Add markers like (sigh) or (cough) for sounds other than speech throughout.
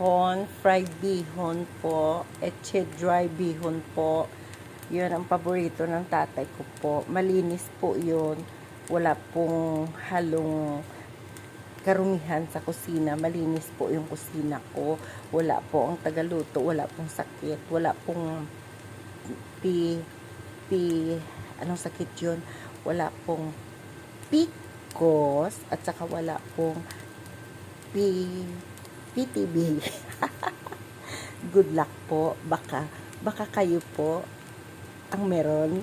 bihon, fried bihon po, eche dry bihon po. Yun ang paborito ng tatay ko po. Malinis po yun. Wala pong halong karumihan sa kusina. Malinis po yung kusina ko. Wala po ang tagaluto. Wala pong sakit. Wala pong pi, pi, anong sakit yun? Wala pong PCOS at saka wala pong P, PTB. (laughs) Good luck po. Baka, baka kayo po ang meron.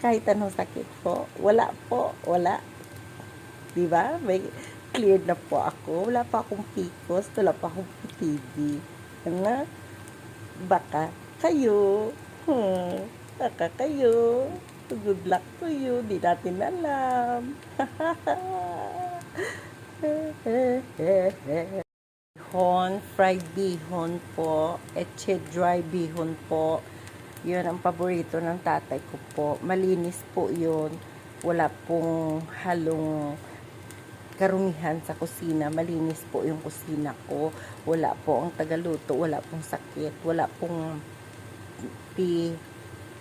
Kahit anong sakit po. Wala po. Wala. Di ba? May cleared na po ako. Wala pa akong PCOS. Wala pa akong PTB. Nga, baka kayo. Hmm, baka kayo. Good luck to you. Di natin alam. (laughs) bihon, fried bihon po, eche dry bihon po. Yun ang paborito ng tatay ko po. Malinis po yun. Wala pong halong karumihan sa kusina. Malinis po yung kusina ko. Wala po ang tagaluto. Wala pong sakit. Wala pong pi,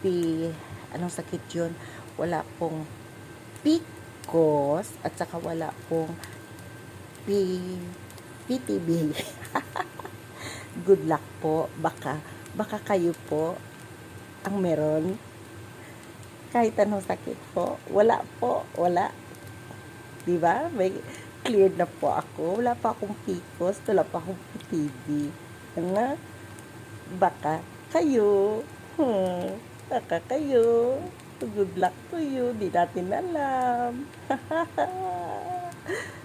pi, anong sakit yun? Wala pong PCOS at saka wala pong P, PTB. (laughs) Good luck po. Baka, baka kayo po ang meron. Kahit anong sakit po. Wala po. Wala. Di ba? May cleared na po ako. Wala pa akong PCOS. Wala pa akong PTB. Nga, baka kayo. Hmm, baka kayo. Good luck to you. Di natin alam. (laughs)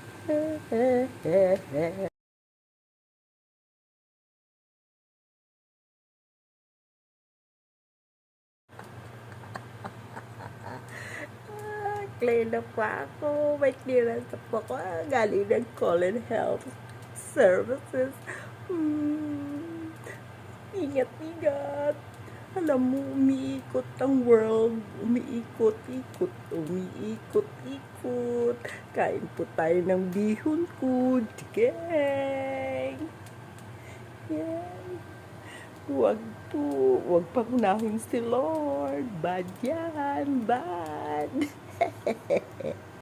Clear na po ako. May clearance po ako. Ah, Galing ng Colin Health Services. Hmm. Ingat-ingat. Alam mo, umiikot ang world. Umiikot-ikot. Umiikot-ikot. Kain po tayo ng bihon ko. Gang! Yan. Huwag po. Huwag pangunahin si Lord. Bad yan. Bad. (laughs)